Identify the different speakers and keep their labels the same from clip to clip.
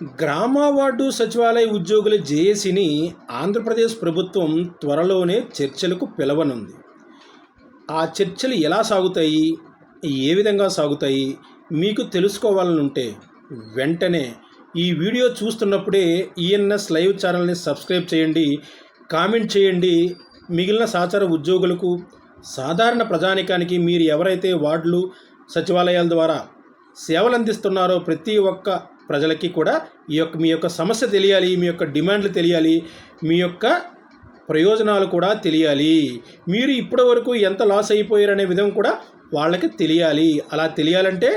Speaker 1: గ్రామ వార్డు సచివాలయ ఉద్యోగుల జేఏసీని ఆంధ్రప్రదేశ్ ప్రభుత్వం త్వరలోనే చర్చలకు పిలవనుంది. ఆ చర్చలు ఎలా సాగుతాయి? ఏ విధంగా సాగుతాయి? మీకు తెలుసుకోవాలని ఉంటే వెంటనే ఈ వీడియో చూస్తున్నప్పుడే ఈఎన్ఎస్ లైవ్ ఛానల్ని సబ్స్క్రైబ్ చేయండి కామెంట్ చేయండి. మిగిలిన సహచార ఉద్యోగులకు సాధారణ ప్రజానికానికి మీరు ఎవరైతే వార్డులు సచివాలయాల ద్వారా సేవలు అందిస్తున్నారో ప్రతి ఒక్క ప్రజలకి కూడా ఈ యొక్క మీ యొక్క సమస్య తెలియాలి మీ యొక్క డిమాండ్లు తెలియాలి మీ యొక్క ప్రయోజనాలు కూడా తెలియాలి. మీరు ఇప్పటి వరకు ఎంత లాస్ అయిపోయారనే విధం కూడా వాళ్ళకి తెలియాలి. అలా తెలియాలంటే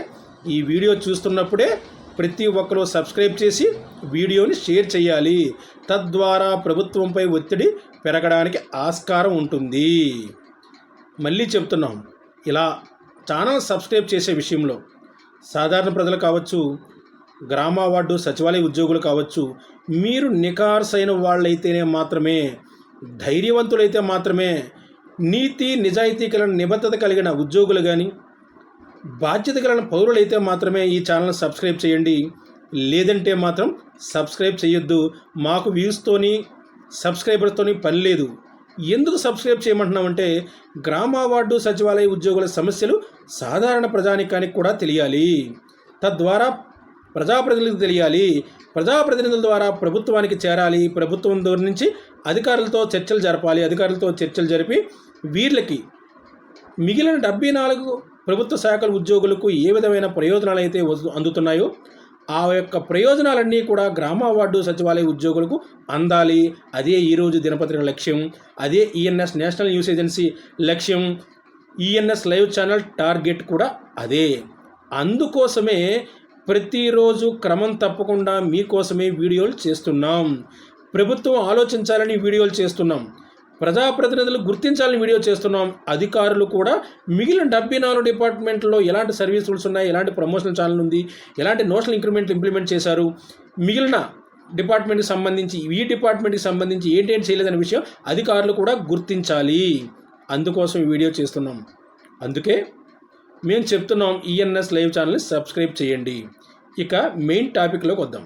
Speaker 1: ఈ వీడియో చూస్తున్నప్పుడే ప్రతి ఒక్కరూ సబ్స్క్రైబ్ చేసి వీడియోని షేర్ చేయాలి. తద్వారా ప్రభుత్వంపై ఒత్తిడి పెరగడానికి ఆస్కారం ఉంటుంది. మళ్ళీ చెప్తున్నాం. ఇలా ఛానల్ సబ్స్క్రైబ్ చేసే విషయంలో సాధారణ ప్రజలు కావచ్చు గ్రామ వార్డు సచివాలయ ఉద్యోగులు కావచ్చు మీరు నికార్సైన వాళ్ళైతేనే మాత్రమే ధైర్యవంతులైతే మాత్రమే నీతి నిజాయితీ కలిగిన నిబద్ధత కలిగిన ఉద్యోగులు కానీ బాధ్యత కలిగిన పౌరులైతే మాత్రమే ఈ ఛానల్ సబ్స్క్రైబ్ చేయండి. లేదంటే మాత్రం సబ్స్క్రైబ్ చేయొద్దు. మాకు వ్యూస్తోని సబ్స్క్రైబర్తోని పని లేదు. ఎందుకు సబ్స్క్రైబ్ చేయమంటున్నామంటే గ్రామ వార్డు సచివాలయ ఉద్యోగుల సమస్యలు సాధారణ ప్రజానికానికి కూడా తెలియాలి. తద్వారా ప్రజాప్రతినిధులకు తెలియాలి. ప్రజాప్రతినిధుల ద్వారా ప్రభుత్వానికి చేరాలి. ప్రభుత్వం దగ్గర నుంచి అధికారులతో చర్చలు జరపాలి. అధికారులతో చర్చలు జరిపి వీళ్ళకి మిగిలిన డెబ్బై నాలుగు ప్రభుత్వ శాఖల ఉద్యోగులకు ఏ విధమైన ప్రయోజనాలు అయితే అందుతున్నాయో ఆ యొక్క ప్రయోజనాలన్నీ కూడా గ్రామ వార్డు సచివాలయ ఉద్యోగులకు అందాలి. అదే ఈరోజు దినపత్రిక లక్ష్యం. అదే ఈఎన్ఎస్ నేషనల్ న్యూస్ ఏజెన్సీ లక్ష్యం. ఈఎన్ఎస్ లైవ్ ఛానల్ టార్గెట్ కూడా అదే. అందుకోసమే ప్రతిరోజు క్రమం తప్పకుండా మీకోసమే వీడియోలు చేస్తున్నాం. ప్రభుత్వం ఆలోచించాలని వీడియోలు చేస్తున్నాం. ప్రజాప్రతినిధులు గుర్తించాలని వీడియో చేస్తున్నాం. అధికారులు కూడా మిగిలిన డెబ్బై నాలుగు డిపార్ట్మెంట్లో ఎలాంటి సర్వీస్ రూల్స్ ఉన్నాయి? ఎలాంటి ప్రమోషన్ ఛానల్ ఉంది? ఎలాంటి నోషనల్ ఇంక్రిమెంట్లు ఇంప్లిమెంట్ చేశారు? మిగిలిన డిపార్ట్మెంట్కి సంబంధించి ఈ డిపార్ట్మెంట్కి సంబంధించి ఏంటేంటి చేయలేదనే విషయం అధికారులు కూడా గుర్తించాలి. అందుకోసం ఈ వీడియో చేస్తున్నాం. అందుకే మేము చెప్తున్నాం ఈఎన్ఎస్ లైవ్ ఛానల్ని సబ్స్క్రైబ్ చేయండి. ఇక మెయిన్ టాపిక్లోకి వద్దాం.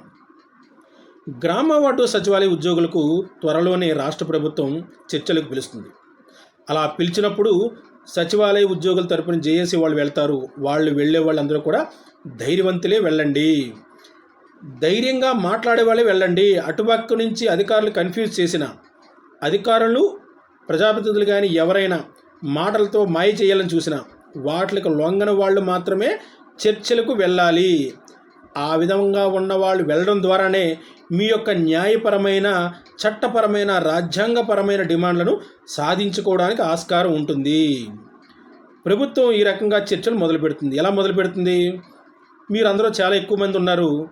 Speaker 1: గ్రామ వార్డు సచివాలయ ఉద్యోగులకు త్వరలోనే రాష్ట్ర ప్రభుత్వం చర్చలకు పిలుస్తుంది. అలా పిలిచినప్పుడు సచివాలయ ఉద్యోగుల తరపున జేఏసీ వాళ్ళు వెళ్తారు. వాళ్ళు వెళ్ళే వాళ్ళందరూ కూడా ధైర్యవంతులే వెళ్ళండి. ధైర్యంగా మాట్లాడే వాళ్ళే వెళ్ళండి. అటుపక్క నుంచి అధికారులు కన్ఫ్యూజ్ చేసిన అధికారులు ప్రజాప్రతినిధులు కానీ ఎవరైనా మాటలతో మాయ చేయాలని చూసినా వాటికి లొంగని వాళ్ళు మాత్రమే చర్చలకు వెళ్ళాలి. ఆ విధంగా ఉన్న వాళ్ళు వెళ్ళడం ద్వారానే మీ యొక్క న్యాయపరమైన చట్టపరమైన రాజ్యాంగపరమైన డిమాండ్లను సాధించుకోవడానికి ఆస్కారం ఉంటుంది. ప్రభుత్వం ఈ రకంగా చర్చలు మొదలు పెడుతుంది ఎలా మొదలు పెడుతుంది మీరందరూ చాలా ఎక్కువ మంది ఉన్నారు.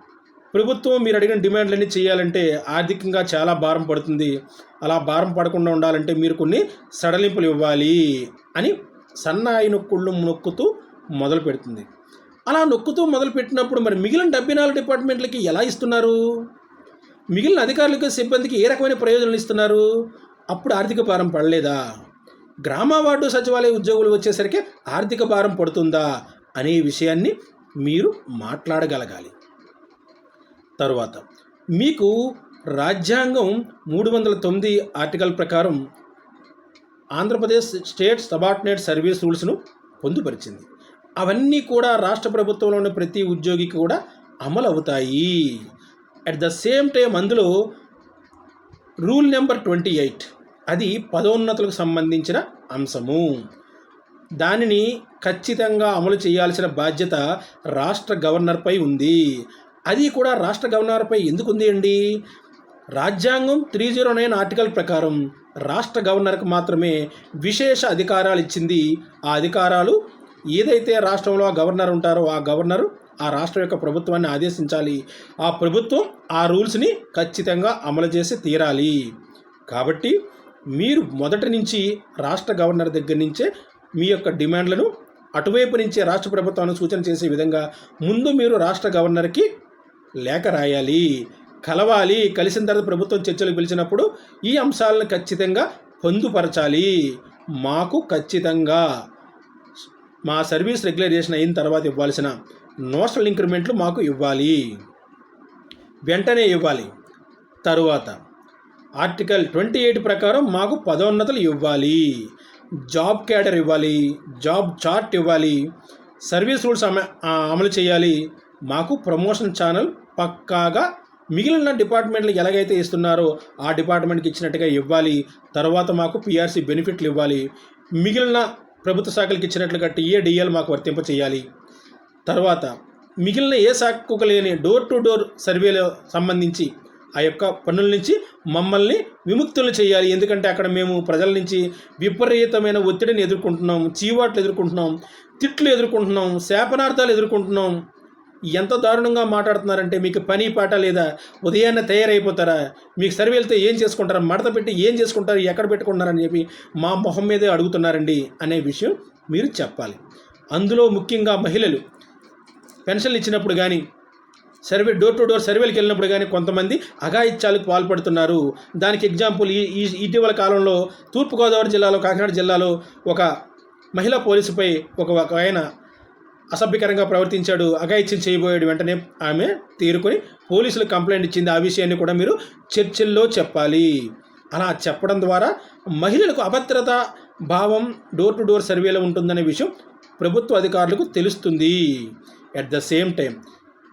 Speaker 1: ప్రభుత్వం మీరు అడిగిన డిమాండ్లన్నీ చేయాలంటే ఆర్థికంగా చాలా భారం పడుతుంది. అలా భారం పడకుండా ఉండాలంటే మీరు కొన్ని సడలింపులు ఇవ్వాలి అని సన్నాయి నొక్కుళ్ళు నొక్కుతూ మొదలు పెడుతుంది. అలా నొక్కుతూ మొదలు పెట్టినప్పుడు మరి మిగిలిన డెబ్బై నాలుగు డిపార్ట్మెంట్లకి ఎలా ఇస్తున్నారు? మిగిలిన అధికారులకు సిబ్బందికి ఏ రకమైన ప్రయోజనాలు ఇస్తున్నారు? అప్పుడు ఆర్థిక భారం పడలేదా? గ్రామ వార్డు సచివాలయ ఉద్యోగులు వచ్చేసరికి ఆర్థిక భారం పడుతుందా అనే విషయాన్ని మీరు మాట్లాడగలగాలి. తరువాత మీకు రాజ్యాంగం మూడు వందల తొమ్మిది ఆర్టికల్ ప్రకారం ఆంధ్రప్రదేశ్ స్టేట్ సబార్డినేట్ సర్వీస్ రూల్స్ను పొందుపరిచింది. అవన్నీ కూడా రాష్ట్ర ప్రభుత్వంలోని ప్రతి ఉద్యోగికి కూడా అమలు అవుతాయి. అట్ ద సేమ్ టైం అందులో రూల్ నెంబర్ ట్వంటీ ఎయిట్ అది పదోన్నతులకు సంబంధించిన అంశము. దానిని ఖచ్చితంగా అమలు చేయాల్సిన బాధ్యత రాష్ట్ర గవర్నర్పై ఉంది. అది కూడా రాష్ట్ర గవర్నర్పై ఎందుకు ఉంది అండి? రాజ్యాంగం త్రీ జీరో నైన్ ఆర్టికల్ ప్రకారం రాష్ట్ర గవర్నర్కు మాత్రమే విశేష అధికారాలు ఇచ్చింది. ఆ అధికారాలు ఏదైతే రాష్ట్రంలో ఆ గవర్నర్ ఉంటారో ఆ గవర్నరు ఆ రాష్ట్రం యొక్క ప్రభుత్వాన్ని ఆదేశించాలి. ఆ ప్రభుత్వం ఆ రూల్స్ని ఖచ్చితంగా అమలు చేసి తీరాలి. కాబట్టి మీరు మొదటి నుంచి రాష్ట్ర గవర్నర్ దగ్గర నుంచే మీ యొక్క డిమాండ్లను అటువైపు నుంచే రాష్ట్ర ప్రభుత్వాన్ని సూచన చేసే విధంగా ముందు మీరు రాష్ట్ర గవర్నర్కి లేఖ రాయాలి. కలవాలి కలిసిన తర్వాత ప్రభుత్వం చర్చలకు పిలిచినప్పుడు ఈ అంశాలను ఖచ్చితంగా పొందుపరచాలి. మాకు ఖచ్చితంగా మా సర్వీస్ రెగ్యులరేషన్ అయిన తర్వాత ఇవ్వాల్సిన నోషనల్ ఇంక్రిమెంట్లు మాకు ఇవ్వాలి. వెంటనే ఇవ్వాలి. తరువాత ఆర్టికల్ ట్వంటీ ఎయిట్ ప్రకారం మాకు పదోన్నతులు ఇవ్వాలి. జాబ్ క్యాడర్ ఇవ్వాలి జాబ్ చార్ట్ ఇవ్వాలి సర్వీస్ రూల్స్ అమ అమలు చేయాలి. మాకు ప్రమోషన్ ఛానల్ పక్కాగా మిగిలిన డిపార్ట్మెంట్లకు ఎలాగైతే ఇస్తున్నారో ఆ డిపార్ట్మెంట్కి ఇచ్చినట్టుగా ఇవ్వాలి. తర్వాత మాకు పిఆర్సీ బెనిఫిట్లు ఇవ్వాలి. మిగిలిన ప్రభుత్వ శాఖలకు ఇచ్చినట్లుగా టీఏడిఎల్ మాకు వర్తింప చేయాలి. తర్వాత మిగిలిన ఏ శాఖకు లేని డోర్ టు డోర్ సర్వేలో సంబంధించి ఆ యొక్క పన్నుల నుంచి మమ్మల్ని విముక్తులు చేయాలి. ఎందుకంటే అక్కడ మేము ప్రజల నుంచి విపరీతమైన ఒత్తిడిని ఎదుర్కొంటున్నాం చీవాట్లు ఎదుర్కొంటున్నాం తిట్లు ఎదుర్కొంటున్నాం శాపనార్థాలు ఎదుర్కొంటున్నాం. ఎంత దారుణంగా మాట్లాడుతున్నారంటే మీకు పని పాట లేదా ఉదయాన్నే తయారైపోతారా? మీకు సర్వేలతో ఏం చేసుకుంటారా? మడత పెట్టి ఏం చేసుకుంటారు? ఎక్కడ పెట్టుకుంటారని చెప్పి మా మొహం మీదే అడుగుతున్నారండి అనే విషయం మీరు చెప్పాలి. అందులో ముఖ్యంగా మహిళలు పెన్షన్లు ఇచ్చినప్పుడు కానీ సర్వే డోర్ టు డోర్ సర్వేలకు వెళ్ళినప్పుడు కానీ కొంతమంది అఘాయిత్యాలకు పాల్పడుతున్నారు. దానికి ఎగ్జాంపుల్ ఈ ఇటీవల కాలంలో తూర్పుగోదావరి జిల్లాలో కాకినాడ జిల్లాలో ఒక మహిళా పోలీసుపై ఒక ఒక ఆయన అసభ్యకరంగా ప్రవర్తించాడు అఘాయిత్యం చేయబోయాడు వెంటనే ఆమె తీరుకొని పోలీసులకు కంప్లైంట్ ఇచ్చింది. ఆ విషయాన్ని కూడా మీరు చర్చల్లో చెప్పాలి. అలా చెప్పడం ద్వారా మహిళలకు అభద్రత భావం డోర్ టు డోర్ సర్వేలో ఉంటుందనే విషయం ప్రభుత్వ అధికారులకు తెలుస్తుంది. అట్ ద సేమ్ టైం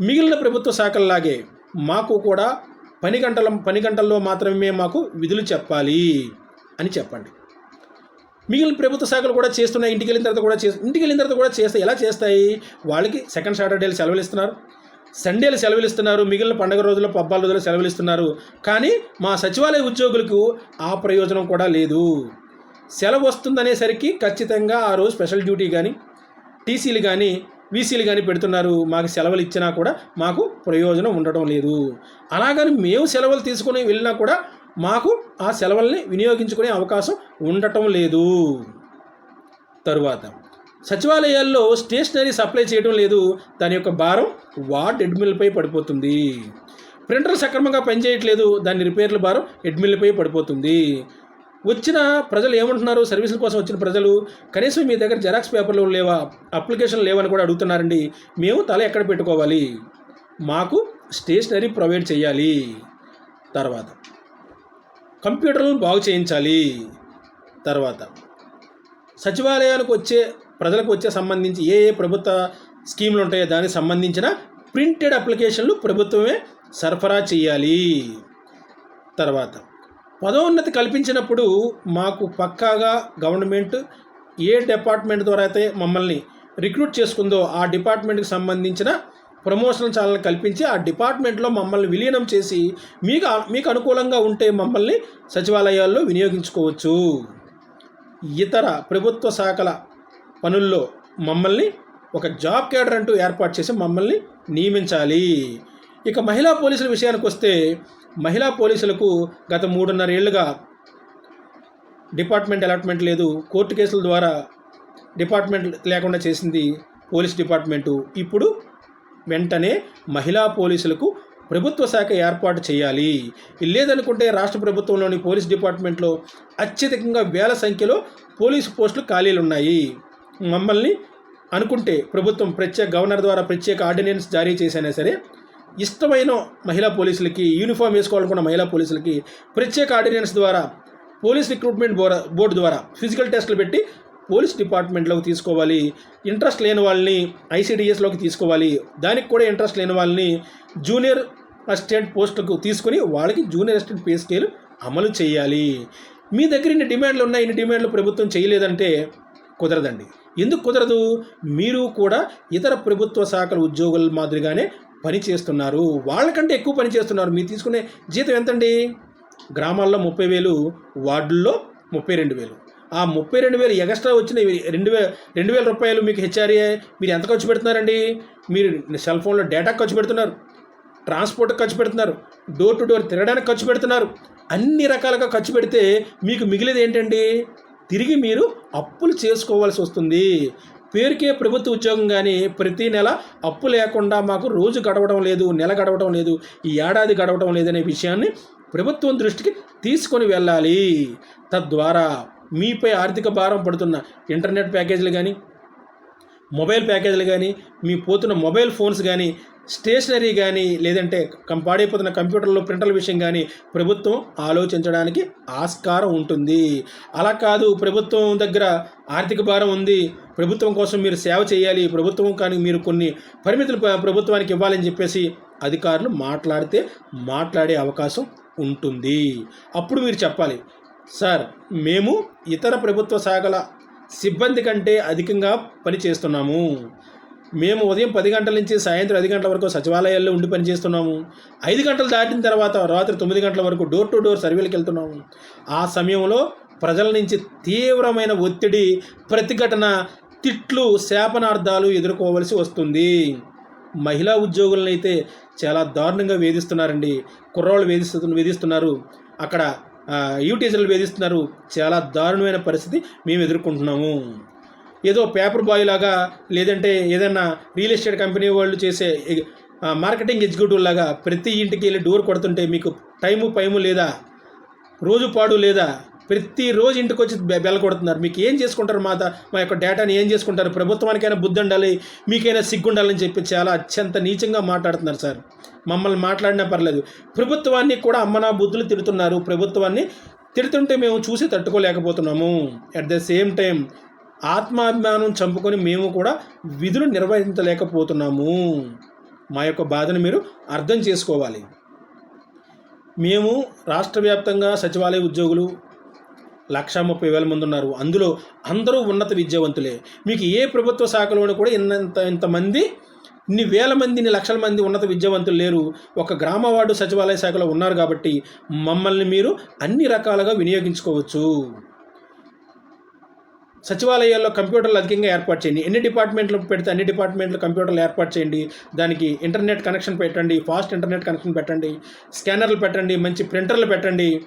Speaker 1: మిగిలిన ప్రభుత్వ శాఖల్లాగే మాకు కూడా పని గంటల పని గంటల్లో మాత్రమే మాకు విధులు చెప్పాలి అని చెప్పండి. మిగిలిన ప్రభుత్వ శాఖలు కూడా చేస్తున్నాయి ఇంటికి వెళ్ళిన తర్వాత కూడా చేస్తూ ఇంటికి వెళ్ళిన తర్వాత కూడా చేస్తాయి. ఎలా చేస్తాయి? వాళ్ళకి సెకండ్ సాటర్డేలు సెలవులు ఇస్తున్నారు. సండేలు సెలవులు ఇస్తున్నారు. మిగిలిన పండుగ రోజుల్లో పబ్బాల రోజుల్లో సెలవులు ఇస్తున్నారు. కానీ మా సచివాలయ ఉద్యోగులకు ఆ ప్రయోజనం కూడా లేదు. సెలవు వస్తుందనేసరికి ఖచ్చితంగా ఆ రోజు స్పెషల్ డ్యూటీ కానీ టీసీలు కానీ వీసీలు కానీ పెడుతున్నారు. మాకు సెలవులు ఇచ్చినా కూడా మాకు ప్రయోజనం ఉండటం లేదు. అలాగని మేము సెలవులు తీసుకుని వెళ్ళినా కూడా మాకు ఆ సెలవుల్ని వినియోగించుకునే అవకాశం ఉండటం లేదు. తరువాత సచివాలయాల్లో స్టేషనరీ సప్లై చేయడం లేదు. దాని యొక్క భారం వార్డ్ అడ్మిన్లపై పడిపోతుంది. ప్రింటర్ సక్రమంగా పనిచేయట్లేదు. దాని రిపేర్ల భారం అడ్మిన్లపై పడిపోతుంది. వచ్చిన ప్రజలు ఏమంటున్నారు? సర్వీసుల కోసం వచ్చిన ప్రజలు కనీసం మీ దగ్గర జెరాక్స్ పేపర్లు లేవా? అప్లికేషన్ లేవని కూడా అడుగుతున్నారండి. మేము తల ఎక్కడ పెట్టుకోవాలి? మాకు స్టేషనరీ ప్రొవైడ్ చేయాలి. తర్వాత కంప్యూటర్లను బాగు చేయించాలి. తర్వాత సచివాలయాలకు వచ్చే ప్రజలకు వచ్చే సంబంధించి ఏ ఏ ప్రభుత్వ స్కీములు ఉంటాయో దానికి సంబంధించిన ప్రింటెడ్ అప్లికేషన్లు ప్రభుత్వమే సరఫరా చేయాలి. తర్వాత పదోన్నతి కల్పించినప్పుడు మాకు పక్కాగా గవర్నమెంట్ ఏ డిపార్ట్మెంట్ ద్వారా అయితే మమ్మల్ని రిక్రూట్ చేసుకుందో ఆ డిపార్ట్మెంట్కి సంబంధించిన ప్రమోషన్ ఛానల్ కల్పించి ఆ డిపార్ట్మెంట్లో మమ్మల్ని విలీనం చేసి మీకు మీకు అనుకూలంగా ఉంటే మమ్మల్ని సచివాలయాల్లో వినియోగించుకోవచ్చు. ఇతర ప్రభుత్వ శాఖల పనుల్లో మమ్మల్ని ఒక జాబ్ క్యాడర్ అంటూ ఏర్పాటు చేసి మమ్మల్ని నియమించాలి. ఇక మహిళా పోలీసుల విషయానికి వస్తే మహిళా పోలీసులకు గత మూడున్నర ఏళ్ళుగా డిపార్ట్మెంట్ అలాట్మెంట్ లేదు. కోర్టు కేసుల ద్వారా డిపార్ట్మెంట్ లేకుండా చేసింది పోలీస్ డిపార్ట్మెంటు. ఇప్పుడు వెంటనే మహిళా పోలీసులకు ప్రభుత్వ శాఖ ఏర్పాటు చేయాలి. లేదనుకుంటే రాష్ట్ర ప్రభుత్వంలోని పోలీస్ డిపార్ట్మెంట్లో అత్యధికంగా వేల సంఖ్యలో పోలీసు పోస్టులు ఖాళీలు ఉన్నాయి మమ్మల్ని అనుకుంటే ప్రభుత్వం ప్రత్యేక గవర్నర్ ద్వారా ప్రత్యేక ఆర్డినెన్స్ జారీ చేసినా సరే ఇష్టమైన మహిళా పోలీసులకి యూనిఫామ్ వేసుకోవాలనుకున్న మహిళా పోలీసులకి ప్రత్యేక ఆర్డినెన్స్ ద్వారా పోలీస్ రిక్రూట్మెంట్ బోర్డు ద్వారా ఫిజికల్ టెస్టులు పెట్టి పోలీస్ డిపార్ట్మెంట్లోకి తీసుకోవాలి ఇంట్రెస్ట్ లేని వాళ్ళని ఐసీడీఎస్లోకి తీసుకోవాలి దానికి కూడా ఇంట్రెస్ట్ లేని వాళ్ళని జూనియర్ అసిస్టెంట్ పోస్టుకు తీసుకొని వాళ్ళకి జూనియర్ అసిస్టెంట్ పే స్కేల్ అమలు చేయాలి. మీ దగ్గర ఇన్ని డిమాండ్లు ఉన్నాయి ఇన్ని డిమాండ్లు ప్రభుత్వం చేయలేదంటే కుదరదండి. ఎందుకు కుదరదు? మీరు కూడా ఇతర ప్రభుత్వ శాఖల ఉద్యోగుల మాదిరిగానే పని చేస్తున్నారు వాళ్ళకంటే ఎక్కువ పని చేస్తున్నారు. మీరు తీసుకునే జీతం ఎంతండి? గ్రామాల్లో ముప్పై వేలు వార్డుల్లో ముప్పై రెండు వేలు. ఆ ముప్పై రెండు వేలు ఎక్స్ట్రా వచ్చిన రెండు వేల రెండు వేల రూపాయలు మీకు హెచ్ఆర్ఏ మీరు ఎంత ఖర్చు పెడుతున్నారండి? మీరు సెల్ ఫోన్లో డేటా ఖర్చు పెడుతున్నారు ట్రాన్స్పోర్ట్ ఖర్చు పెడుతున్నారు డోర్ టు డోర్ తిరగడానికి ఖర్చు పెడుతున్నారు. అన్ని రకాలుగా ఖర్చు పెడితే మీకు మిగిలిది ఏంటండి? తిరిగి మీరు అప్పులు చేసుకోవాల్సి వస్తుంది. పేరుకే ప్రభుత్వ ఉద్యోగం కానీ ప్రతి నెల అప్పు లేకుండా మాకు రోజు గడవడం లేదు నెల గడవడం లేదు ఈ ఏడాది గడవడం లేదనే విషయాన్ని ప్రభుత్వం దృష్టికి తీసుకొని వెళ్ళాలి. తద్వారా మీపై ఆర్థిక భారం పడుతున్న ఇంటర్నెట్ ప్యాకేజీలు కానీ మొబైల్ ప్యాకేజీలు కానీ మీ పోతున్న మొబైల్ ఫోన్స్ కానీ స్టేషనరీ కానీ లేదంటే కం- పాడైపోతున్న కంప్యూటర్లు ప్రింటర్ల విషయం కానీ ప్రభుత్వం ఆలోచించడానికి ఆస్కారం ఉంటుంది. అలా కాదు ప్రభుత్వం దగ్గర ఆర్థిక భారం ఉంది. ప్రభుత్వం కోసం మీరు సేవ చేయాలి. ప్రభుత్వం కానీ మీరు కొన్ని పరిమితులు ప్రభుత్వానికి ఇవ్వాలని చెప్పేసి అధికారులు మాట్లాడితే మాట్లాడే అవకాశం ఉంటుంది. అప్పుడు మీరు చెప్పాలి సార్ మేము ఇతర ప్రభుత్వ శాఖల సిబ్బంది కంటే అధికంగా పని చేస్తున్నాము. మేము ఉదయం పది గంటల నుంచి సాయంత్రం ఐదు గంటల వరకు సచివాలయాల్లో ఉండి పనిచేస్తున్నాము ఐదు గంటలు దాటిన తర్వాత రాత్రి తొమ్మిది గంటల వరకు డోర్ టు డోర్ సర్వేలకు వెళ్తున్నాము. ఆ సమయంలో ప్రజల నుంచి తీవ్రమైన ఒత్తిడి ప్రతిఘటన తిట్లు శాపనార్థాలు ఎదుర్కోవలసి వస్తుంది. మహిళా ఉద్యోగులనైతే అయితే చాలా దారుణంగా వేధిస్తున్నారండి. కుర్రాళ్ళు వేధిస్తు వేధిస్తున్నారు. అక్కడ ఆ, యూటీజర్లు వేధిస్తున్నారు. చాలా దారుణమైన పరిస్థితి మేము ఎదుర్కొంటున్నాము. ఏదో పేపర్ బాయ్ లాగా లేదంటే ఏదైనా రియల్ ఎస్టేట్ కంపెనీ వాళ్ళు చేసే మార్కెటింగ్ ఎగ్జిక్యూటివ్ లాగా ప్రతి ఇంటికి వెళ్ళి డోర్ కొడుతుంటే మీకు టైము పైము లేదా? రోజు పాడు లేదా? ప్రతిరోజు ఇంటికి వచ్చి బెల్ల కొడుతున్నారు. మీకు ఏం చేసుకుంటారు మా మా యొక్క డేటాని ఏం చేసుకుంటారు? ప్రభుత్వానికైనా బుద్ధి ఉండాలి మీకైనా సిగ్గు ఉండాలని చెప్పి చాలా అత్యంత నీచంగా మాట్లాడుతున్నారు సార్. మమ్మల్ని మాట్లాడినా పర్లేదు. ప్రభుత్వాన్ని కూడా అమ్మనా బుద్ధులు తిడుతున్నారు. ప్రభుత్వాన్ని తిడుతుంటే మేము చూసి తట్టుకోలేకపోతున్నాము. అట్ ద సేమ్ టైం ఆత్మాభిమానం చంపుకొని మేము కూడా విధులు నిర్వహించలేకపోతున్నాము. మా యొక్క బాధను మీరు అర్థం చేసుకోవాలి. మేము రాష్ట్ర వ్యాప్తంగా సచివాలయ ఉద్యోగులు లక్ష ముప్పై వేల మంది ఉన్నారు. అందులో అందరూ ఉన్నత విద్యావంతులే. మీకు ఏ ప్రభుత్వ శాఖలోనూ కూడా ఇంత ఇంతమంది ఇన్ని వేల మంది ఇన్ని లక్షల మంది ఉన్నత విద్యావంతులు లేరు. ఒక గ్రామ వార్డు సచివాలయ శాఖలో ఉన్నారు కాబట్టి మమ్మల్ని మీరు అన్ని రకాలుగా వినియోగించుకోవచ్చు. సచివాలయాల్లో కంప్యూటర్లు అధికంగా ఏర్పాటు చేయండి. ఎన్ని డిపార్ట్మెంట్లు పెడితే అన్ని డిపార్ట్మెంట్లు కంప్యూటర్లు ఏర్పాటు చేయండి. దానికి ఇంటర్నెట్ కనెక్షన్ పెట్టండి. ఫాస్ట్ ఇంటర్నెట్ కనెక్షన్ పెట్టండి. స్కానర్లు పెట్టండి. మంచి ప్రింటర్లు పెట్టండి.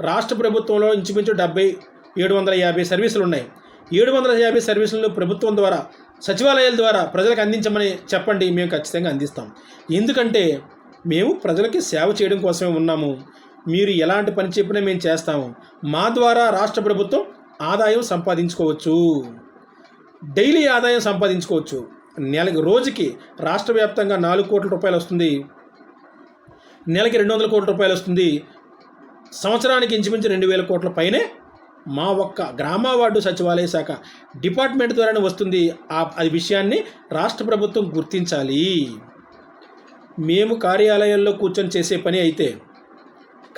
Speaker 1: రాష్ట్ర ప్రభుత్వంలో ఇంచుమించు డెబ్బై ఏడు వందల యాభై సర్వీసులు ఉన్నాయి. ఏడు వందల యాభై సర్వీసులను ప్రభుత్వం ద్వారా సచివాలయాల ద్వారా ప్రజలకు అందించమని చెప్పండి. మేము ఖచ్చితంగా అందిస్తాం. ఎందుకంటే మేము ప్రజలకి సేవ చేయడం కోసమే ఉన్నాము. మీరు ఎలాంటి పని చెప్పినా మేము చేస్తాము. మా ద్వారా రాష్ట్ర ప్రభుత్వం ఆదాయం సంపాదించుకోవచ్చు. డైలీ ఆదాయం సంపాదించుకోవచ్చు. నెలకి రోజుకి రాష్ట్ర వ్యాప్తంగా నాలుగు కోట్ల రూపాయలు వస్తుంది. నెలకి రెండు వందల కోట్ల రూపాయలు వస్తుంది. సంవత్సరానికి ఇంచుమించు రెండు వేల కోట్ల పైనే మా ఒక్క గ్రామ వార్డు సచివాలయ శాఖ డిపార్ట్మెంట్ ద్వారానే వస్తుంది ఆ అది విషయాన్ని రాష్ట్ర ప్రభుత్వం గుర్తించాలి. మేము కార్యాలయాల్లో కూర్చొని చేసే పని అయితే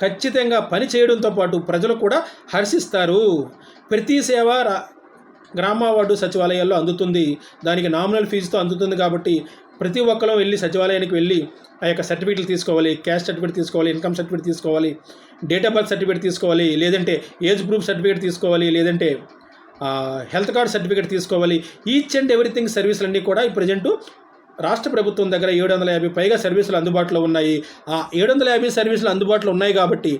Speaker 1: ఖచ్చితంగా పని చేయడంతో పాటు ప్రజలు కూడా హర్షిస్తారు. ప్రతి సేవ రా- గ్రామ వార్డు సచివాలయాల్లో అందుతుంది. దానికి నామినల్ ఫీజుతో అందుతుంది కాబట్టి ప్రతి ఒక్కరూ వెళ్ళి సచివాలయానికి వెళ్ళి ఆ యొక్క సర్టిఫికేట్లు తీసుకోవాలి క్యాస్ట్ సర్టిఫికేట్ తీసుకోవాలి ఇన్కమ్ సర్టిఫికేట్ తీసుకోవాలి డేట్ ఆఫ్ బర్త్ సర్టిఫికేట్ తీసుకోవాలి లేదంటే ఏజ్ ప్రూఫ్ సర్టిఫికేట్ తీసుకోవాలి లేదంటే హెల్త్ కార్డ్ సర్టిఫికేట్ తీసుకోవాలి. ఈచ్ అండ్ ఎవ్రీథింగ్ సర్వీసులన్నీ కూడా ఈ ప్రజెంటు రాష్ట్ర ప్రభుత్వం దగ్గర ఏడు వందల యాభై పైగా సర్వీసులు అందుబాటులో ఉన్నాయి. ఆ ఏడు వందల యాభై సర్వీసులు అందుబాటులో ఉన్నాయి కాబట్టి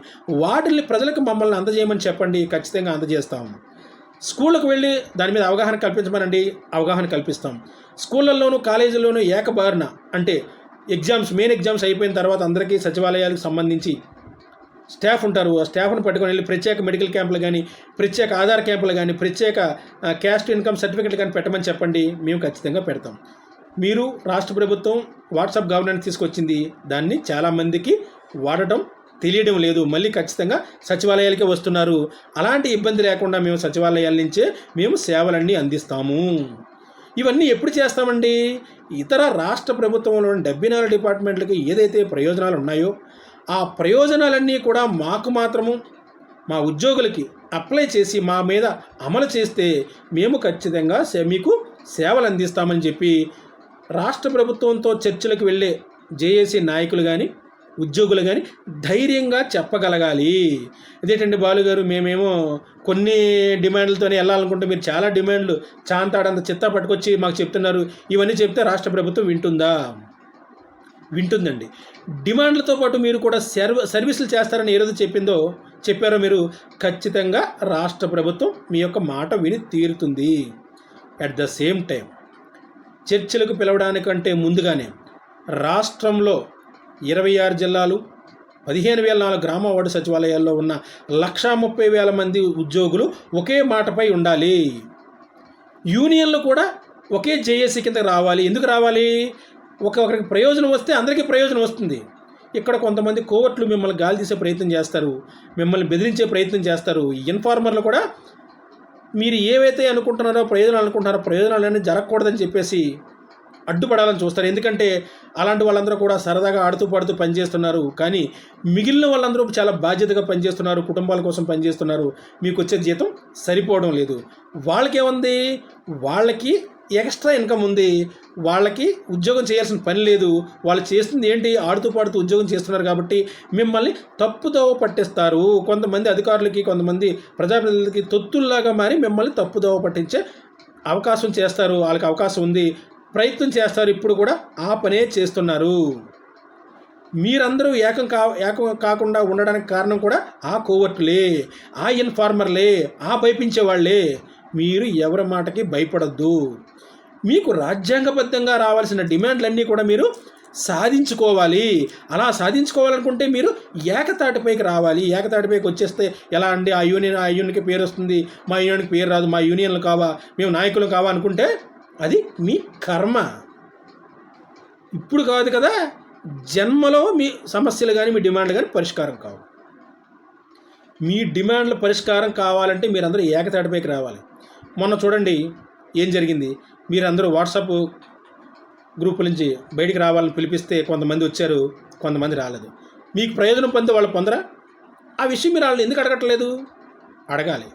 Speaker 1: వాటిని ప్రజలకు మమ్మల్ని అందజేయమని చెప్పండి. ఖచ్చితంగా అందజేస్తాము స్కూళ్ళకు వెళ్ళి దాని మీద అవగాహన కల్పించమనండి అవగాహన కల్పిస్తాం. స్కూళ్ళల్లోనూ కాలేజీల్లోనూ ఏకబారిన అంటే ఎగ్జామ్స్ మెయిన్ ఎగ్జామ్స్ అయిపోయిన తర్వాత అందరికీ సచివాలయాలకు సంబంధించి స్టాఫ్ ఉంటారు. ఆ స్టాఫ్ను పట్టుకొని వెళ్ళి ప్రత్యేక మెడికల్ క్యాంపులు కానీ ప్రత్యేక ఆధార్ క్యాంపులు కానీ ప్రత్యేక క్యాస్ట్ ఇన్కమ్ సర్టిఫికెట్లు కానీ పెట్టమని చెప్పండి మేము ఖచ్చితంగా పెడతాం. మీరు రాష్ట్ర ప్రభుత్వం వాట్సాప్ గవర్నెన్స్ తీసుకొచ్చింది దాన్ని చాలామందికి వాడటం తెలియడం లేదు. మళ్ళీ ఖచ్చితంగా సచివాలయాలకే వస్తున్నారు. అలాంటి ఇబ్బంది లేకుండా మేము సచివాలయాల నుంచే మేము సేవలన్నీ అందిస్తాము. ఇవన్నీ ఎప్పుడు చేస్తామండి? ఇతర రాష్ట్ర ప్రభుత్వంలోని డెబ్బై నాలుగు డిపార్ట్మెంట్లకు ఏదైతే ప్రయోజనాలు ఉన్నాయో ఆ ప్రయోజనాలన్నీ కూడా మాకు మాత్రము మా ఉద్యోగులకి అప్లై చేసి మా మీద అమలు చేస్తే మేము ఖచ్చితంగా సే- మీకు సేవలు అందిస్తామని చెప్పి రాష్ట్ర ప్రభుత్వంతో చర్చలకు వెళ్ళే జేఏసీ నాయకులు కానీ ఉద్యోగులు కానీ ధైర్యంగా చెప్పగలగాలి. అదేటండి బాలుగారు మేమేమో కొన్ని డిమాండ్లతోనే వెళ్ళాలనుకుంటే మీరు చాలా డిమాండ్లు చాంతాడంత చిత్తా పట్టుకొచ్చి మాకు చెప్తున్నారు. ఇవన్నీ చెప్తే రాష్ట్ర ప్రభుత్వం వింటుందా? వింటుందండి. డిమాండ్లతో పాటు మీరు కూడా సర్వ సర్వీసులు చేస్తారని ఏ రోజు చెప్పిందో చెప్పారో మీరు ఖచ్చితంగా రాష్ట్ర ప్రభుత్వం మీ యొక్క మాట విని తీరుతుంది. అట్ ద సేమ్ టైం చర్చలకు పిలవడానికంటే ముందుగానే రాష్ట్రంలో ఇరవై ఆరు జిల్లాలు పదిహేను వేల నాలుగు గ్రామ వార్డు సచివాలయాల్లో ఉన్న లక్షా ముప్పై వేల మంది ఉద్యోగులు ఒకే మాటపై ఉండాలి. యూనియన్లు కూడా ఒకే జేఏసీ కింద రావాలి. ఎందుకు రావాలి? ఒకరికి ప్రయోజనం వస్తే అందరికీ ప్రయోజనం వస్తుంది. ఇక్కడ కొంతమంది కోవట్లు మిమ్మల్ని గాలి తీసే ప్రయత్నం చేస్తారు మిమ్మల్ని బెదిరించే ప్రయత్నం చేస్తారు. ఇన్ఫార్మర్లు కూడా మీరు ఏవైతే అనుకుంటున్నారో ప్రయోజనాలు అనుకుంటున్నారో ప్రయోజనాలు అనేది జరగకూడదని చెప్పేసి అడ్డుపడాలని చూస్తారు. ఎందుకంటే అలాంటి వాళ్ళందరూ కూడా సరదాగా ఆడుతూ పాడుతూ పనిచేస్తున్నారు. కానీ మిగిలిన వాళ్ళందరూ చాలా బాధ్యతగా పనిచేస్తున్నారు. కుటుంబాల కోసం పనిచేస్తున్నారు. మీకు వచ్చే జీతం సరిపోవడం లేదు. వాళ్ళకేముంది? వాళ్ళకి ఎక్స్ట్రా ఇన్కమ్ ఉంది. వాళ్ళకి ఉద్యోగం చేయాల్సిన పని లేదు. వాళ్ళు చేస్తుంది ఏంటి? ఆడుతూ పాడుతూ ఉద్యోగం చేస్తున్నారు కాబట్టి మిమ్మల్ని తప్పుదోవ పట్టిస్తారు. కొంతమంది అధికారులకి కొంతమంది ప్రజాప్రతినిధులకి తొత్తుల్లాగా మారి మిమ్మల్ని తప్పుదోవ పట్టించే అవకాశం చేస్తారు. వాళ్ళకి అవకాశం ఉంది. ప్రయత్నం చేస్తారు ఇప్పుడు కూడా ఆ పనే చేస్తున్నారు. మీరందరూ ఏకం కా ఏకం కాకుండా ఉండడానికి కారణం కూడా ఆ కోవర్టులే ఆ ఇన్ఫార్మర్లే ఆ భయపించే వాళ్ళే. మీరు ఎవరి మాటకి భయపడద్దు. మీకు రాజ్యాంగబద్ధంగా రావాల్సిన డిమాండ్లన్నీ కూడా మీరు సాధించుకోవాలి. అలా సాధించుకోవాలనుకుంటే మీరు ఏకతాటిపైకి రావాలి. ఏకతాటిపైకి వచ్చేస్తే ఎలా అండి? ఆ యూనియన్ ఆ యూనియన్కి పేరు వస్తుంది మా యూనియన్కి పేరు రాదు. మా యూనియన్లు కావా? మేము నాయకులు కావా అనుకుంటే అది మీ కర్మ. ఇప్పుడు కాదు కదా జన్మలో మీ సమస్యలు కానీ మీ డిమాండ్ కానీ పరిష్కారం కావు. మీ డిమాండ్ల పరిష్కారం కావాలంటే మీరందరూ ఏకతాటిపైకి రావాలి. మొన్న చూడండి ఏం జరిగింది? మీరందరూ వాట్సాప్ గ్రూపుల నుంచి బయటికి రావాలని పిలిపిస్తే కొంతమంది వచ్చారు కొంతమంది రాలేదు. మీకు ప్రయోజనం పొందే వాళ్ళు పొందరా? ఆ విషయం మీరు వాళ్ళని ఎందుకు అడగట్లేదు? అడగాలి.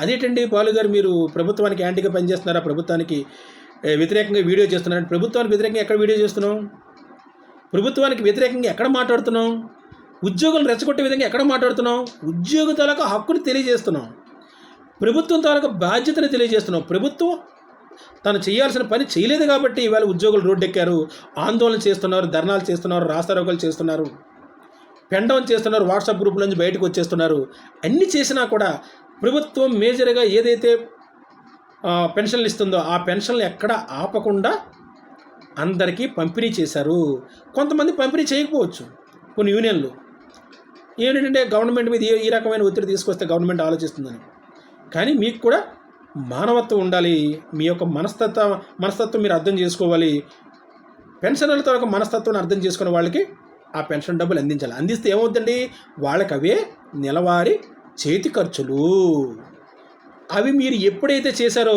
Speaker 1: అదేంటండి పాలు గారు మీరు ప్రభుత్వానికి యాంటీగా పనిచేస్తున్నారా? ప్రభుత్వానికి వ్యతిరేకంగా వీడియో చేస్తున్నారని ప్రభుత్వానికి వ్యతిరేకంగా ఎక్కడ వీడియో చేస్తున్నాం ప్రభుత్వానికి వ్యతిరేకంగా ఎక్కడ మాట్లాడుతున్నాం ఉద్యోగులను రెచ్చగొట్టే విధంగా ఎక్కడ మాట్లాడుతున్నాం ఉద్యోగ తాలూకా హక్కుని తెలియజేస్తున్నాం ప్రభుత్వం తాలూకా బాధ్యతను తెలియజేస్తున్నాం ప్రభుత్వం తను చేయాల్సిన పని చేయలేదు కాబట్టి ఇవాళ ఉద్యోగులు రోడ్డెక్కారు ఆందోళన చేస్తున్నారు ధర్నాలు చేస్తున్నారు రాస్తారోకలు చేస్తున్నారు పెండవం చేస్తున్నారు వాట్సాప్ గ్రూప్ నుంచి బయటకు వచ్చేస్తున్నారు. అన్ని చేసినా కూడా ప్రభుత్వం మేజర్గా ఏదైతే పెన్షన్లు ఇస్తుందో ఆ పెన్షన్లు ఎక్కడ ఆపకుండా అందరికీ పంపిణీ చేశారు. కొంతమంది పంపిణీ చేయకపోవచ్చు కొన్ని యూనియన్లు. ఏంటంటే గవర్నమెంట్ మీద ఏ ఈ రకమైన ఒత్తిడి తీసుకొస్తే గవర్నమెంట్ ఆలోచిస్తుందని. కానీ మీకు కూడా మానవత్వం ఉండాలి. మీ యొక్క మనస్తత్వ మనస్తత్వం మీరు అర్థం చేసుకోవాలి. పెన్షనర్లతో ఒక మనస్తత్వాన్ని అర్థం చేసుకునే వాళ్ళకి ఆ పెన్షన్ డబ్బులు అందించాలి. అందిస్తే ఏమవుతుందండి? వాళ్ళకి అవే నెలవారీ చేతి ఖర్చులు. అవి మీరు ఎప్పుడైతే చేశారో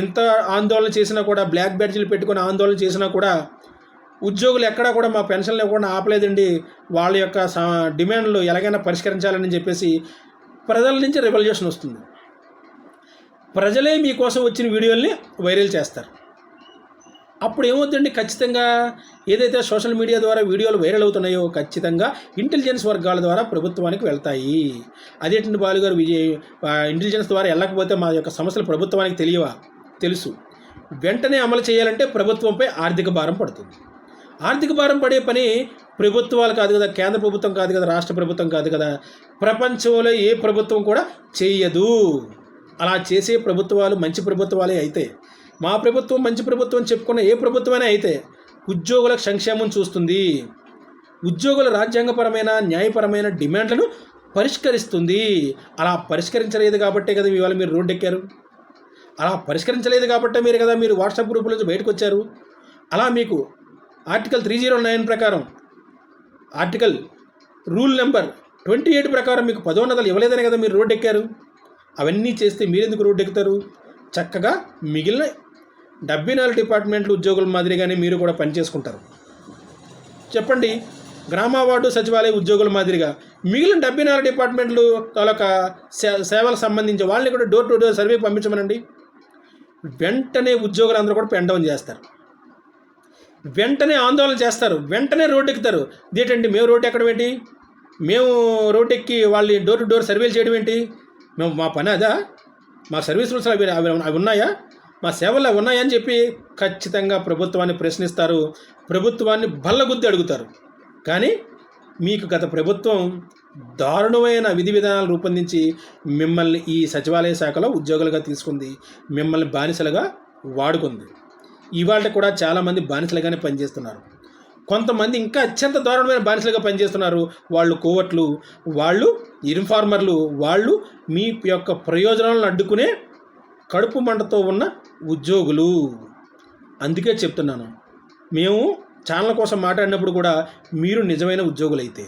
Speaker 1: ఇంత ఆందోళన చేసినా కూడా బ్లాక్ బ్యాడ్జీలు పెట్టుకుని ఆందోళన చేసినా కూడా ఉద్యోగులు ఎక్కడా కూడా మా పెన్షన్లు ఇవ్వకుండా ఆపలేదండి. వాళ్ళ యొక్క డిమాండ్లు ఎలాగైనా పరిష్కరించాలని చెప్పేసి ప్రజల నుంచి రెవల్యూషన్ వస్తుంది. ప్రజలే మీకోసం వచ్చిన వీడియోల్ని వైరల్ చేస్తారు. అప్పుడు ఏమవుతుందండి ఖచ్చితంగా ఏదైతే సోషల్ మీడియా ద్వారా వీడియోలు వైరల్ అవుతున్నాయో ఖచ్చితంగా ఇంటెలిజెన్స్ వర్గాల ద్వారా ప్రభుత్వానికి వెళ్తాయి. అదేంటండి బాలుగారు విజయ్ ఇంటెలిజెన్స్ ద్వారా వెళ్ళకపోతే మా యొక్క సమస్యలు ప్రభుత్వానికి తెలియవా? తెలుసు. వెంటనే అమలు చేయాలంటే ప్రభుత్వంపై ఆర్థిక భారం పడుతుంది. ఆర్థిక భారం పడే పని ప్రభుత్వాలు కాదు కదా కేంద్ర ప్రభుత్వం కాదు కదా రాష్ట్ర ప్రభుత్వం కాదు కదా ప్రపంచంలో ఏ ప్రభుత్వం కూడా చేయదు అలా చేసే ప్రభుత్వాలు మంచి ప్రభుత్వాలే అయితే మా ప్రభుత్వం మంచి ప్రభుత్వం చెప్పుకున్న ఏ ప్రభుత్వమైనా అయితే ఉద్యోగుల సంక్షేమం చూస్తుంది. ఉద్యోగుల రాజ్యాంగపరమైన న్యాయపరమైన డిమాండ్లను పరిష్కరిస్తుంది. అలా పరిష్కరించలేదు కాబట్టే కదా ఇవాళ మీరు రోడ్డు ఎక్కారు అలా పరిష్కరించలేదు కాబట్టే మీరు కదా మీరు వాట్సాప్ గ్రూపుల నుంచి బయటకు వచ్చారు అలా మీకు ఆర్టికల్ త్రీ జీరో నైన్ ప్రకారం article rule number twenty eight ప్రకారం మీకు పదోన్నతలు ఇవ్వలేదనే కదా మీరు రోడ్డు ఎక్కారు అవన్నీ చేస్తే మీరెందుకు రోడ్డు ఎక్కుతారు చక్కగా మిగిలిన డెబ్బై నాలుగు డిపార్ట్మెంట్లు ఉద్యోగుల మాదిరిగానే మీరు కూడా పనిచేసుకుంటారు. చెప్పండి గ్రామ వార్డు సచివాలయ ఉద్యోగుల మాదిరిగా మిగిలిన డెబ్బై నాలుగు డిపార్ట్మెంట్లు తాలూకా సేవలకు సంబంధించి వాళ్ళని కూడా డోర్ టు డోర్ సర్వే పంపించమనండి. వెంటనే ఉద్యోగులందరూ కూడా పెండవం చేస్తారు. వెంటనే ఆందోళన చేస్తారు. వెంటనే రోడ్డు ఎక్కుతారు ఇదేంటండి మేము రోడ్డు ఎక్కడం ఏంటి? మేము రోడ్డు ఎక్కి వాళ్ళని డోర్ టు డోర్ సర్వేలు చేయడం ఏంటి? మేము మా పని అదా? మా సర్వీస్ రూల్స్ అవి అవి ఉన్నాయా? మా సేవలు ఉన్నాయని చెప్పి ఖచ్చితంగా ప్రభుత్వాన్ని ప్రశ్నిస్తారు. ప్రభుత్వాన్ని బల్లగుద్ది అడుగుతారు. కానీ మీకు గత ప్రభుత్వం దారుణమైన విధి విధానాలు రూపొందించి మిమ్మల్ని ఈ సచివాలయ శాఖలో ఉద్యోగులుగా తీసుకుంది. మిమ్మల్ని బానిసలుగా వాడుకుంది. ఇవాళ కూడా చాలామంది బానిసలుగానే పనిచేస్తున్నారు. కొంతమంది ఇంకా అత్యంత దారుణమైన బానిసలుగా పనిచేస్తున్నారు. వాళ్ళు కోవట్లు వాళ్ళు ఇన్ఫార్మర్లు వాళ్ళు మీ యొక్క ప్రయోజనాలను అడ్డుకునే కడుపు మంటతో ఉన్న ఉద్యోగులు. అందుకే చెప్తున్నాను. మేము ఛానల్ కోసం మాట్లాడినప్పుడు కూడా మీరు నిజమైన ఉద్యోగులైతే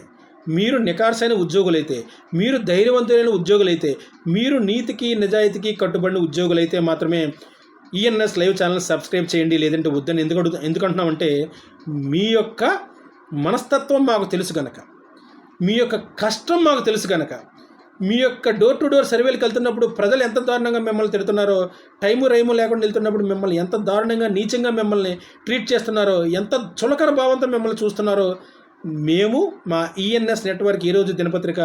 Speaker 1: మీరు నికార్సైన ఉద్యోగులైతే మీరు ధైర్యవంతులైన ఉద్యోగులైతే మీరు నీతికి నిజాయితీకి కట్టుబడిన ఉద్యోగులైతే మాత్రమే ఈఎన్ఎస్ లైవ్ ఛానల్ సబ్స్క్రైబ్ చేయండి లేదంటే వద్దని ఎందుకు అడుగు ఎందుకంటున్నామంటే మీ యొక్క మనస్తత్వం మాకు తెలుసు కనుక మీ యొక్క కష్టం మాకు తెలుసు కనుక మీ యొక్క డోర్ టు డోర్ సర్వేలకు వెళ్తున్నప్పుడు ప్రజలు ఎంత దారుణంగా మిమ్మల్ని తిడుతున్నారో టైము రైము లేకుండా వెళ్తున్నప్పుడు మిమ్మల్ని ఎంత దారుణంగా నీచంగా మిమ్మల్ని ట్రీట్ చేస్తున్నారో ఎంత చులకన భావంతో మిమ్మల్ని చూస్తున్నారో మేము మా ఈఎన్ఎస్ నెట్వర్క్ ఈరోజు దినపత్రిక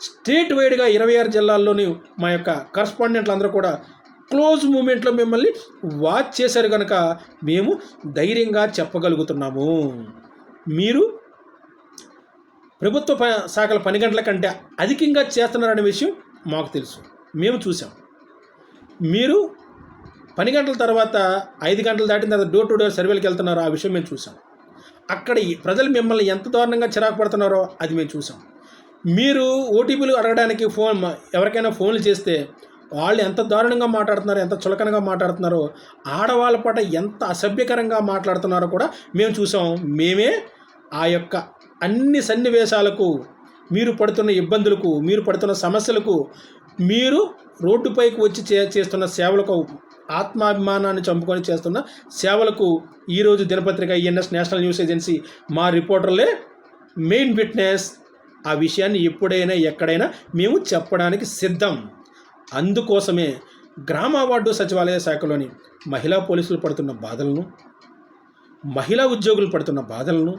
Speaker 1: స్టేట్ వైడ్గా ఇరవై ఆరు జిల్లాల్లోని మా యొక్క కరస్పాండెంట్లు అందరూ కూడా క్లోజ్ మూమెంట్లో మిమ్మల్ని వాచ్ చేశారు కనుక మేము ధైర్యంగా చెప్పగలుగుతున్నాము. మీరు ప్రభుత్వ ప- శాఖల పని గంటల కంటే అధికంగా చేస్తున్నారనే విషయం మాకు తెలుసు. మేము చూసాం మీరు పని గంటల తర్వాత ఐదు గంటలు దాటిన తర్వాత డోర్ టు డోర్ సర్వేలకు వెళ్తున్నారో ఆ విషయం మేము చూసాం అక్కడ ఈ ప్రజలు మిమ్మల్ని ఎంత దారుణంగా చిరాకు పడుతున్నారో అది మేము చూసాం మీరు ఓటీపీలు అడగడానికి ఫోన్ ఎవరికైనా ఫోన్లు చేస్తే వాళ్ళు ఎంత దారుణంగా మాట్లాడుతున్నారో ఎంత చులకనగా మాట్లాడుతున్నారో ఆడవాళ్ళ పాట ఎంత అసభ్యకరంగా మాట్లాడుతున్నారో కూడా మేము చూసాం మేమే ఆ యొక్క అన్ని సన్నివేశాలకు మీరు పడుతున్న ఇబ్బందులకు మీరు పడుతున్న సమస్యలకు మీరు రోడ్డుపైకి వచ్చి చే చేస్తున్న సేవలకు ఆత్మాభిమానాన్ని చంపుకొని చేస్తున్న సేవలకు ఈరోజు దినపత్రిక ఈఎన్ఎస్ నేషనల్ న్యూస్ ఏజెన్సీ మా రిపోర్టర్లే మెయిన్ విట్నెస్. ఆ విషయాన్ని ఎప్పుడైనా ఎక్కడైనా మేము చెప్పడానికి సిద్ధం. అందుకోసమే గ్రామ వార్డు సచివాలయ శాఖలోని మహిళా పోలీసులు పడుతున్న బాధలను మహిళా ఉద్యోగులు పడుతున్న బాధలను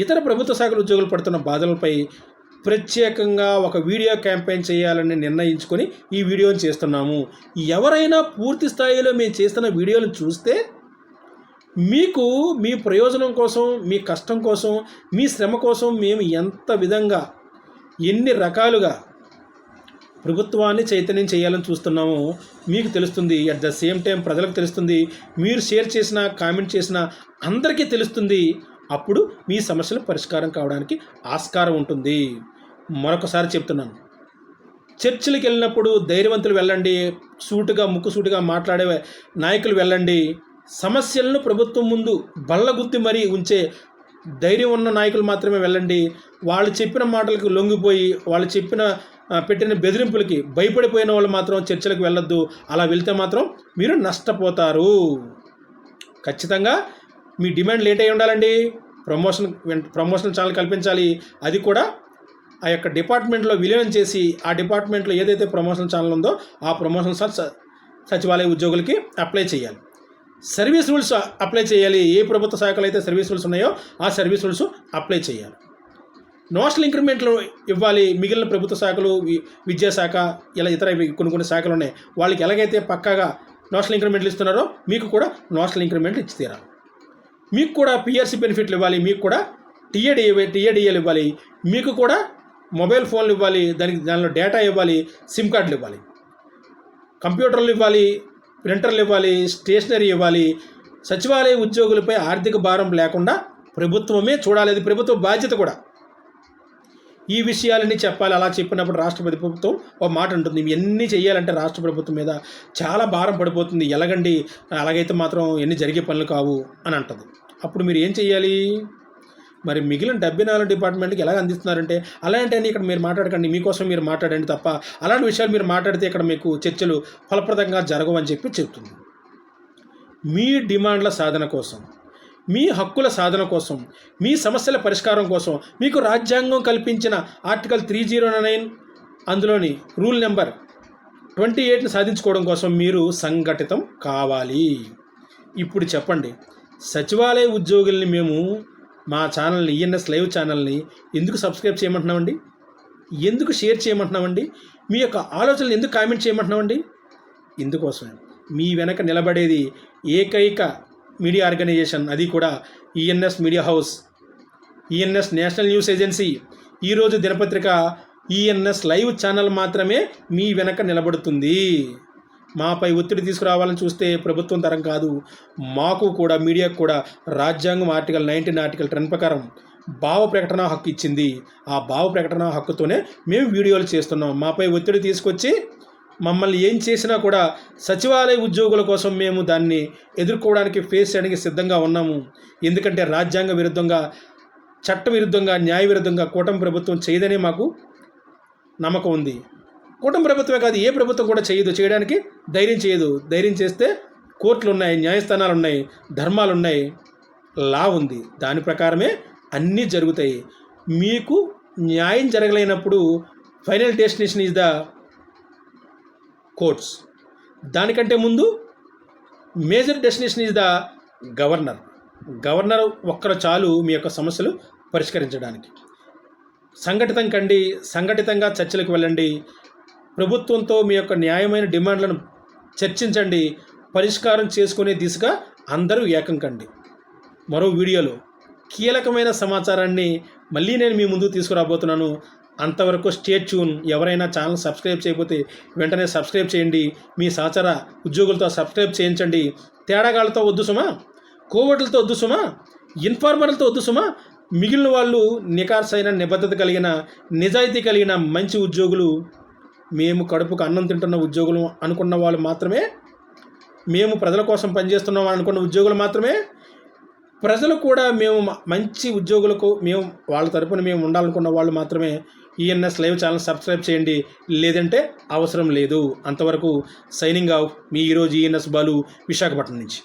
Speaker 1: ఇతర ప్రభుత్వ శాఖల ఉద్యోగులు పడుతున్న బాధలపై ప్రత్యేకంగా ఒక వీడియో క్యాంపెయిన్ చేయాలని నిర్ణయించుకొని ఈ వీడియోని చేస్తున్నాము. ఎవరైనా పూర్తి స్థాయిలో మేము చేస్తున్న వీడియోలు చూస్తే మీకు మీ ప్రయోజనం కోసం మీ కష్టం కోసం మీ శ్రమ కోసం మేము ఎంత విధంగా ఎన్ని రకాలుగా ప్రభుత్వాన్ని చైతన్యం చేయాలని చూస్తున్నామో మీకు తెలుస్తుంది. అట్ ద సేమ్ టైం ప్రజలకు తెలుస్తుంది. మీరు షేర్ చేసిన కామెంట్ చేసిన అందరికీ తెలుస్తుంది. అప్పుడు మీ సమస్యలు పరిష్కారం కావడానికి ఆస్కారం ఉంటుంది. మరొకసారి చెప్తున్నాను. చర్చిలకు వెళ్ళినప్పుడు ధైర్యవంతులు వెళ్ళండి సూటుగా ముక్కుసూటుగా మాట్లాడే నాయకులు వెళ్ళండి. సమస్యలను ప్రభుత్వం ముందు బల్లగుద్ది మరీ ఉంచే ధైర్యం ఉన్న నాయకులు మాత్రమే వెళ్ళండి. వాళ్ళు చెప్పిన మాటలకు లొంగిపోయి వాళ్ళు చెప్పిన పెట్టిన బెదిరింపులకి భయపడిపోయిన వాళ్ళు మాత్రం చర్చలకు వెళ్ళొద్దు. అలా వెళ్తే మాత్రం మీరు నష్టపోతారు. ఖచ్చితంగా మీ డిమాండ్ లేట్ అయి ఉండాలండి. ప్రమోషన్ ప్రమోషన్ ఛానల్ కల్పించాలి. అది కూడా ఆ యొక్క డిపార్ట్మెంట్లో విలీనం చేసి ఆ డిపార్ట్మెంట్లో ఏదైతే ప్రమోషన్ ఛానల్ ఉందో ఆ ప్రమోషన్ స- సచివాలయ ఉద్యోగులకి అప్లై చేయాలి. సర్వీస్ రూల్స్ అప్లై చేయాలి. ఏ ప్రభుత్వ శాఖలు అయితే సర్వీస్ రూల్స్ ఉన్నాయో ఆ సర్వీస్ రూల్స్ అప్లై చేయాలి. నోషనల్ ఇంక్రిమెంట్లు ఇవ్వాలి. మిగిలిన ప్రభుత్వ శాఖలు వి- విద్యాశాఖ ఇలా ఇతర కొన్ని కొన్ని శాఖలు ఉన్నాయి. వాళ్ళకి ఎలాగైతే పక్కాగా నోషనల్ ఇంక్రిమెంట్లు ఇస్తున్నారో మీకు కూడా నోషనల్ ఇంక్రిమెంట్లు ఇచ్చి తీరాలి. మీకు కూడా పిఆర్సీ బెనిఫిట్లు ఇవ్వాలి మీకు కూడా టీఏడి టీఏడిఏలు ఇవ్వాలి మీకు కూడా మొబైల్ ఫోన్లు ఇవ్వాలి దానికి దానిలో డేటా ఇవ్వాలి సిమ్ కార్డులు ఇవ్వాలి. కంప్యూటర్లు ఇవ్వాలి ప్రింటర్లు ఇవ్వాలి స్టేషనరీ ఇవ్వాలి. సచివాలయ ఉద్యోగులపై ఆర్థిక భారం లేకుండా ప్రభుత్వమే చూడాలి అది ప్రభుత్వ బాధ్యత కూడా. ఈ విషయాలన్నీ చెప్పాలి అలా చెప్పినప్పుడు రాష్ట్రపతి ప్రభుత్వం ఒక మాట ఉంటుంది ఇవన్నీ చేయాలంటే రాష్ట్ర ప్రభుత్వం మీద చాలా భారం పడిపోతుంది ఎలాగండి? అలాగైతే మాత్రం ఎన్ని జరిగే పనులు కావు అని అంటుంది. అప్పుడు మీరు ఏం చేయాలి మరి మిగిలిన డెబ్బై నాలుగు డిపార్ట్మెంట్కి ఎలా అందిస్తున్నారంటే? అలాంటి అని ఇక్కడ మీరు మాట్లాడకండి మీకోసం మీరు మాట్లాడండి తప్ప అలాంటి విషయాలు మీరు మాట్లాడితే ఇక్కడ మీకు చర్చలు ఫలప్రదంగా జరగవని చెప్పి చెప్తుంది మీ డిమాండ్ల సాధన కోసం మీ హక్కుల సాధన కోసం మీ సమస్యల పరిష్కారం కోసం మీకు రాజ్యాంగం కల్పించిన ఆర్టికల్ త్రీ జీరో నైన్ అందులోని రూల్ నెంబర్ ట్వంటీ ఎయిట్ని సాధించుకోవడం కోసం మీరు సంఘటితం కావాలి. ఇప్పుడు చెప్పండి సచివాలయ ఉద్యోగుల్ని మేము మా ఛానల్ని ఈఎన్ఎస్ లైవ్ ఛానల్ని ఎందుకు సబ్స్క్రైబ్ చేయమంటున్నామండి? ఎందుకు షేర్ చేయమంటున్నామండి? మీ యొక్క ఆలోచనలు ఎందుకు కామెంట్ చేయమంటున్నామండి? ఇందుకోసమే. మీ వెనక నిలబడేది ఏకైక మీడియా ఆర్గనైజేషన్ అది కూడా ENS media house. ENS national news agency. ఈరోజు దినపత్రిక ఈఎన్ఎస్ లైవ్ ఛానల్ మాత్రమే మీ వెనక నిలబడుతుంది. మాపై ఒత్తిడి తీసుకురావాలని చూస్తే ప్రభుత్వం తరం కాదు. మాకు కూడా మీడియాకు కూడా రాజ్యాంగం ఆర్టికల్ నైన్టీన్ ఆర్టికల్ టెన్ ప్రకారం భావ ప్రకటన హక్కు ఇచ్చింది. ఆ భావ ప్రకటన హక్కుతోనే మేము వీడియోలు చేస్తున్నాం. మాపై ఒత్తిడి తీసుకొచ్చి మమ్మల్ని ఏం చేసినా కూడా సచివాలయ ఉద్యోగుల కోసం మేము దాన్ని ఎదుర్కోవడానికి ఫేస్ చేయడానికి సిద్ధంగా ఉన్నాము. ఎందుకంటే రాజ్యాంగ విరుద్ధంగా చట్ట విరుద్ధంగా న్యాయ విరుద్ధంగా కూటమి ప్రభుత్వం చేయదనే మాకు నమ్మకం ఉంది. కూటమి ప్రభుత్వమే కాదు ఏ ప్రభుత్వం కూడా చేయదు. చేయడానికి ధైర్యం చేయదు. ధైర్యం చేస్తే కోర్టులు ఉన్నాయి న్యాయస్థానాలు ఉన్నాయి ధర్మాలు ఉన్నాయి లా ఉంది. దాని ప్రకారమే అన్నీ జరుగుతాయి. మీకు న్యాయం జరగలేనప్పుడు final destination is the courts. దానికంటే ముందు major destination is the governor. Governor ఒక్కరు చాలు మీ యొక్క సమస్యలు పరిష్కరించడానికి. సంఘటితం కండి సంఘటితంగా చర్చలకు వెళ్ళండి. ప్రభుత్వంతో మీ యొక్క న్యాయమైన డిమాండ్లను చర్చించండి పరిష్కారం చేసుకునే దిశగా అందరూ ఏకం కండి. మరో వీడియోలో కీలకమైన సమాచారాన్ని మళ్ళీ నేను మీ ముందు తీసుకురాబోతున్నాను. అంతవరకు స్టేట్ ట్యూన్. ఎవరైనా ఛానల్ సబ్స్క్రైబ్ చేయకపోతే వెంటనే సబ్స్క్రైబ్ చేయండి. మీ సహచర ఉద్యోగులతో సబ్స్క్రైబ్ చేయించండి. తేడాగాళ్ళతో వద్దు సుమా. కోవట్లతో వద్దు సుమా. ఇన్ఫార్మర్లతో వద్దు సుమా. మిగిలిన వాళ్ళు నికార్సైన నిబద్ధత కలిగిన నిజాయితీ కలిగిన మంచి ఉద్యోగులు మేము కడుపుకు అన్నం తింటున్న ఉద్యోగులు అనుకున్న వాళ్ళు మాత్రమే మేము ప్రజల కోసం పనిచేస్తున్నాం అనుకున్న ఉద్యోగులు మాత్రమే ప్రజలు కూడా మేము మంచి ఉద్యోగులకు మేము వాళ్ళ తరపున మేము ఉండాలనుకున్న వాళ్ళు మాత్రమే ఈఎన్ఎస్ లైవ్ ఛానల్ సబ్స్క్రైబ్ చేయండి. లేదంటే అవసరం లేదు. అంతవరకు సైనింగ్ ఆఫ్ మీ ఈరోజు ఈఎన్ఎస్ బాలు విశాఖపట్నం నుంచి.